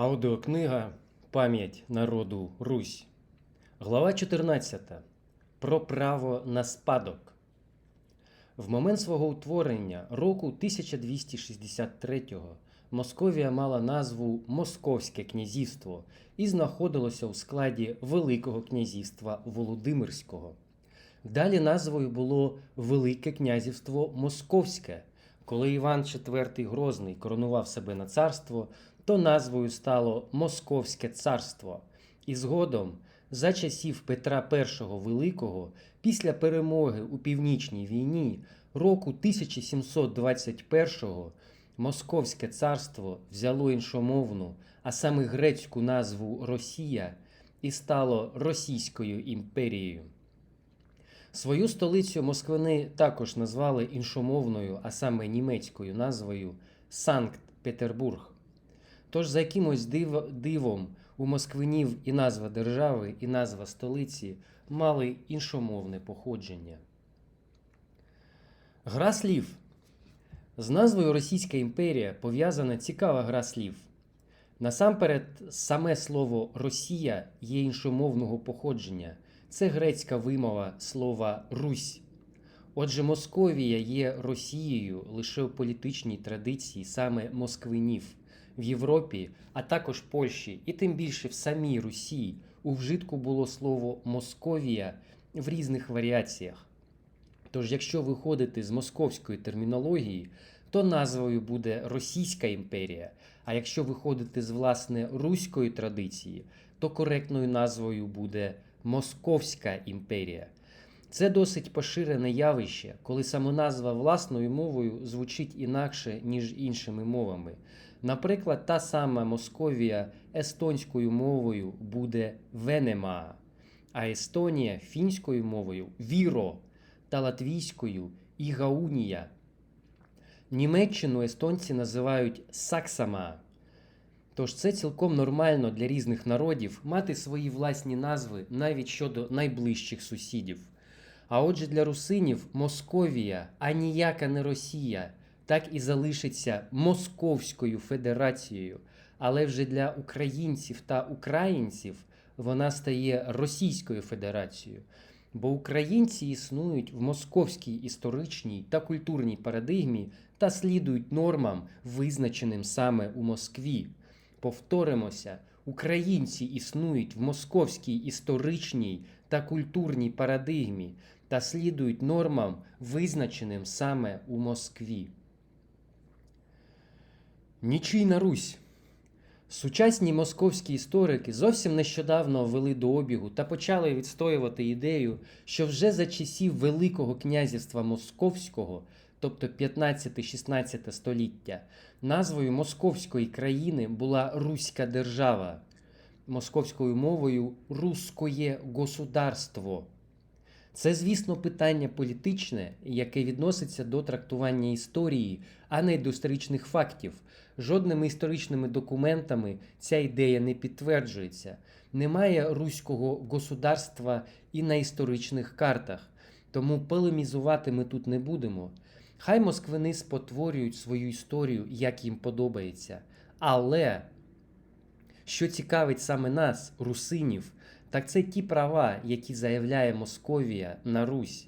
Аудіокнига Пам'ять народу Русь. Глава 14. Про право на спадок. В момент свого утворення року 1263-го Московія мала назву Московське князівство і знаходилося у складі Великого князівства Володимирського. Далі назвою було Велике князівство Московське. Коли Іван IV Грозний коронував себе на царство, то назвою стало Московське царство. І згодом, за часів Петра І Великого, після перемоги у Північній війні року 1721-го Московське царство взяло іншомовну, а саме грецьку назву Росія і стало Російською імперією. Свою столицю москвини також назвали іншомовною, а саме німецькою назвою Санкт-Петербург. Тож за якимось див- дивом у москвинів і назва держави, і назва столиці мали іншомовне походження. Гра слів. З назвою Російська імперія пов'язана цікава гра слів. Насамперед, саме слово Росія є іншомовного походження. Це грецька вимова слова Русь. Отже, Московія є Росією лише у політичній традиції саме москвинів в Європі, а також Польщі, і тим більше в самій Русі у вжитку було слово Московія в різних варіаціях. Тож, якщо виходити з московської термінології, то назвою буде Російська імперія. А якщо виходити з власне руської традиції, то коректною назвою буде Московська імперія. Це досить поширене явище, коли самоназва власною мовою звучить інакше, ніж іншими мовами. Наприклад, та сама Московія естонською мовою буде Венема, а Естонія фінською мовою Віро та латвійською Ігаунія. Німеччину естонці називають Саксама. Тож це цілком нормально для різних народів мати свої власні назви навіть щодо найближчих сусідів. А отже, для русинів Московія, а ніяка не Росія, так і залишиться Московською Федерацією, але вже для українців та українців вона стає Російською Федерацією. Бо українці існують в московській історичній та культурній парадигмі та слідують нормам, визначеним саме у Москві. Повторимося, українці існують в московській історичній та культурній парадигмі та слідують нормам, визначеним саме у Москві. Нічийна Русь. Сучасні московські історики зовсім нещодавно ввели до обігу та почали відстоювати ідею, що вже за часів Великого князівства Московського, тобто 15-16 століття, назвою московської країни була Руська держава, московською мовою Русскоє государство. Це, звісно, питання політичне, яке відноситься до трактування історії, а не до історичних фактів. Жодними історичними документами ця ідея не підтверджується. Немає руського государства і на історичних картах, тому полемізувати ми тут не будемо. Хай москвини спотворюють свою історію, як їм подобається. Але що цікавить саме нас, русинів, так це ті права, які заявляє Московія на Русь.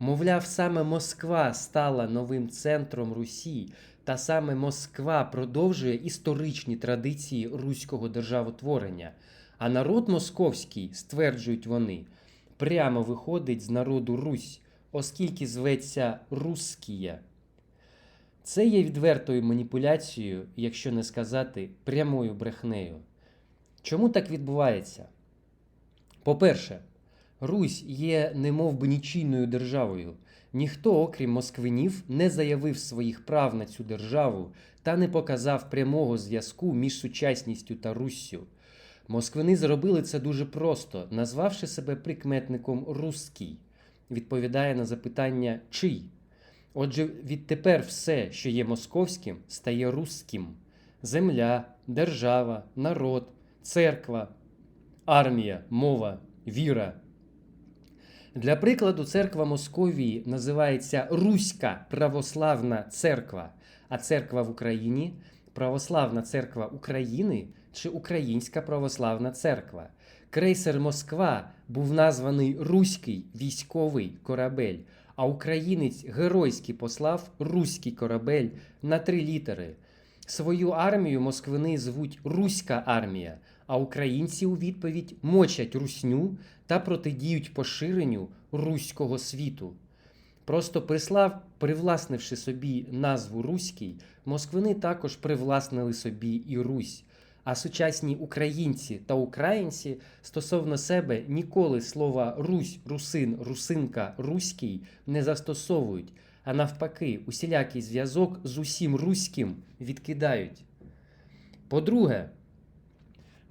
Мовляв, саме Москва стала новим центром Русі, та саме Москва продовжує історичні традиції руського державотворення. А народ московський, стверджують вони, прямо виходить з народу Русь, оскільки зветься Рускія. Це є відвертою маніпуляцією, якщо не сказати прямою брехнею. Чому так відбувається? По-перше, Русь є немов би нічийною державою. Ніхто, окрім москвинів, не заявив своїх прав на цю державу та не показав прямого зв'язку між сучасністю та Руссю. Москвини зробили це дуже просто, назвавши себе прикметником Руський. Відповідає на запитання чий. Отже, відтепер все, що є московським, стає руським: земля, держава, народ, церква, армія, мова, віра. Для прикладу, церква Московії називається Руська Православна Церква, а церква в Україні Православна церква України чи Українська православна церква. Крейсер Москва був названий Руський військовий корабель, а українець геройський послав Руський корабель на три літери. Свою армію москвини звуть Руська армія, а українці у відповідь мочать русню та протидіють поширенню руського світу. Просто прислав, привласнивши собі назву Руський, москвини також привласнили собі і Русь. А сучасні українці та українці стосовно себе ніколи слова Русь, русин, русинка, руський не застосовують, а навпаки, усілякий зв'язок з усім руським відкидають. По-друге,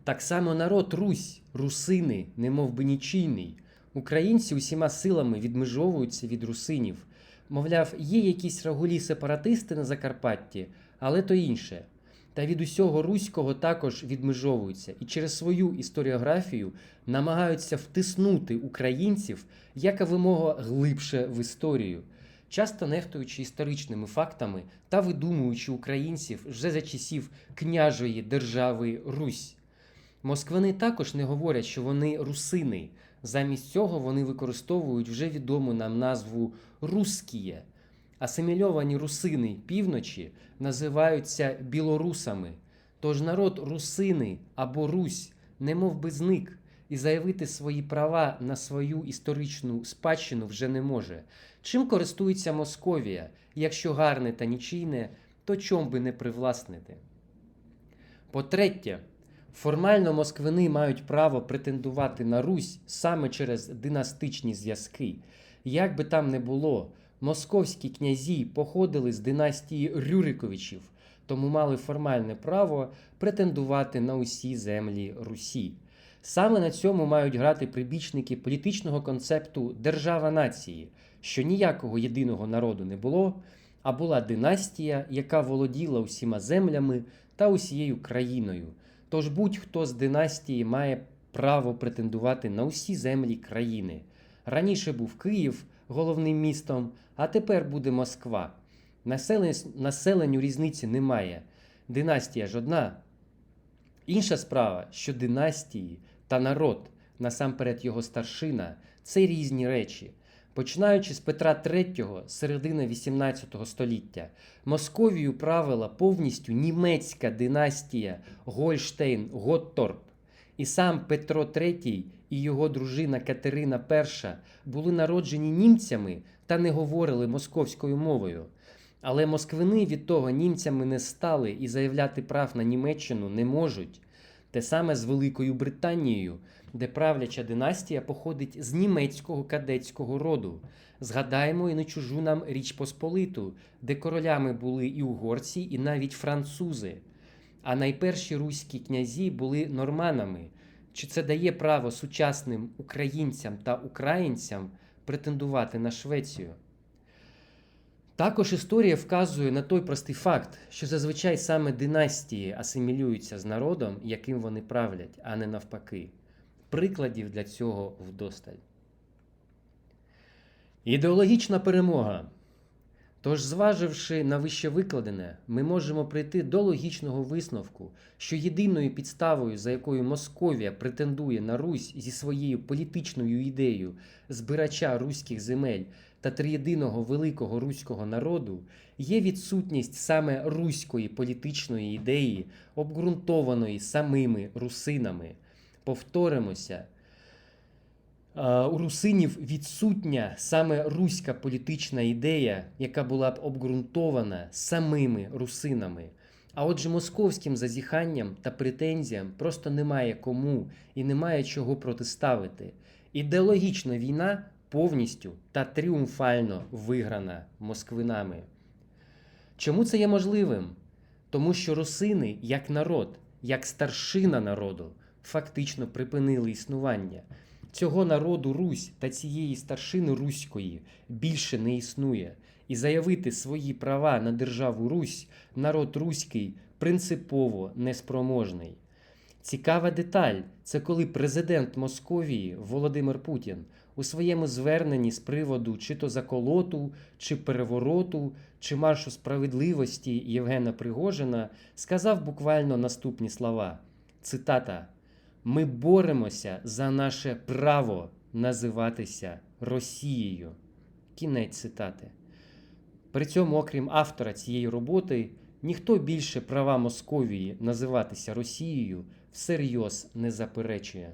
так само народ Русь, русини, немов би нічийний. Українці усіма силами відмежовуються від русинів. Мовляв, є якісь рагулі сепаратисти на Закарпатті, але то інше. Та від усього руського також відмежовуються і через свою історіографію намагаються втиснути українців яка вимога глибше в історію, часто нехтуючи історичними фактами та видумуючи українців вже за часів княжої держави Русь. Москвини також не говорять, що вони русини. Замість цього вони використовують вже відому нам назву рускіє. Асимільовані русини півночі називаються білорусами. Тож народ русини або Русь немов би зник і заявити свої права на свою історичну спадщину вже не може. Чим користується Московія? Якщо гарне та нічийне, то чом би не привласнити? По-третє, формально москвини мають право претендувати на Русь саме через династичні зв'язки. Як би там не було, московські князі походили з династії Рюриковичів, тому мали формальне право претендувати на усі землі Русі. Саме на цьому мають грати прибічники політичного концепту держава нації, що ніякого єдиного народу не було, а була династія, яка володіла усіма землями та усією країною. Тож будь-хто з династії має право претендувати на усі землі країни. Раніше був Київ головним містом, а тепер буде Москва. Населенню, населенню різниці немає. Династія ж одна. Інша справа, що династії та народ, насамперед його старшина, це різні речі. Починаючи з Петра III, середини XVIII століття, Московію правила повністю німецька династія Гольштейн Готторп. І сам Петро III і його дружина Катерина І були народжені німцями та не говорили московською мовою. Але москвини від того німцями не стали і заявляти прав на Німеччину не можуть. Те саме з Великою Британією, де правляча династія походить з німецького кадетського роду. Згадаємо і не чужу нам Річ Посполиту, де королями були і угорці, і навіть французи. А найперші руські князі були норманами. Чи це дає право сучасним українцям та українцям претендувати на Швецію? Також історія вказує на той простий факт, що зазвичай саме династії асимілюються з народом, яким вони правлять, а не навпаки. Прикладів для цього вдосталь. Ідеологічна перемога. Тож, зваживши на вище викладене, ми можемо прийти до логічного висновку, що єдиною підставою, за якою Московія претендує на Русь зі своєю політичною ідеєю збирача руських земель та триєдиного великого руського народу, є відсутність саме руської політичної ідеї, обґрунтованої самими русинами. Повторимося. У русинів відсутня саме руська політична ідея, яка була б обґрунтована самими русинами. А отже, московським зазіханням та претензіям просто немає кому і немає чого протиставити. Ідеологічна війна повністю та тріумфально виграна москвинами. Чому це є можливим? Тому що русини, як народ, як старшина народу, фактично припинили існування. Цього народу Русь та цієї старшини Руської більше не існує, і заявити свої права на державу Русь народ Руський принципово неспроможний. Цікава деталь це коли президент Московії Володимир Путін у своєму зверненні з приводу чи то заколоту, чи перевороту, чи маршу справедливості Євгена Пригожина сказав буквально наступні слова. Цитата: Ми боремося за наше право називатися Росією. Кінець цитати. При цьому, окрім автора цієї роботи, ніхто більше права Московії називатися Росією всерйоз не заперечує.